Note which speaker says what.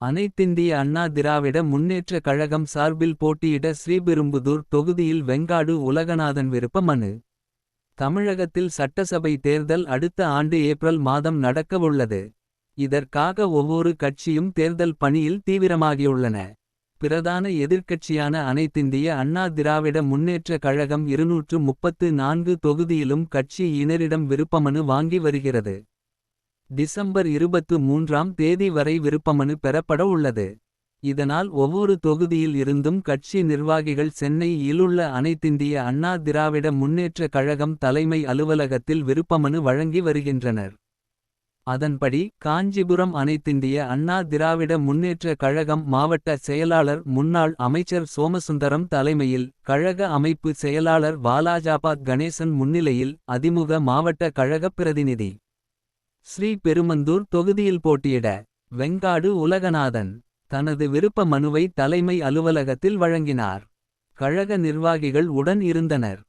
Speaker 1: அனைத்திந்திய அண்ணா திராவிட முன்னேற்ற கழகம் சார்பில் போட்டியிட ஸ்ரீபெரும்புதூர் தொகுதியில் வெங்காடு உலகநாதன் விருப்ப மனு. தமிழகத்தில் சட்டசபை தேர்தல் அடுத்த ஆண்டு ஏப்ரல் மாதம் நடக்கவுள்ளது. இதற்காக ஒவ்வொரு கட்சியும் தேர்தல் பணியில் தீவிரமாகியுள்ளன. பிரதான எதிர்க்கட்சியான அனைத்திந்திய அண்ணா திராவிட முன்னேற்ற கழகம் இருநூற்று முப்பத்து நான்கு தொகுதியிலும் கட்சி இனரிடம் விருப்பமனு வாங்கி வருகிறது. டிசம்பர் இருபத்து மூன்றாம் தேதி வரை விருப்பமனு பெறப்பட உள்ளது. இதனால் ஒவ்வொரு தொகுதியில் இருந்தும் கட்சி நிர்வாகிகள் சென்னை இலுள்ள அனைத்திந்திய அண்ணா திராவிட முன்னேற்ற கழகம் தலைமை அலுவலகத்தில் விருப்பமனு வழங்கி வருகின்றனர். அதன்படி காஞ்சிபுரம் அனைத்திந்திய அண்ணா திராவிட முன்னேற்ற கழகம் மாவட்ட செயலாளர் முன்னாள் அமைச்சர் சோமசுந்தரம் தலைமையில் கழக அமைப்பு செயலாளர் வாலாஜாபாத் கணேசன் முன்னிலையில் அதிமுக மாவட்ட கழகப் பிரதிநிதி. ஸ்ரீ பெருமந்தூர் தொகுதியில் போட்டியிட வெங்காடு உலகநாதன். தனது விருப்ப மனுவை தலைமை அலுவலகத்தில் வழங்கினார். கழக நிர்வாகிகள் உடன் இருந்தனர்.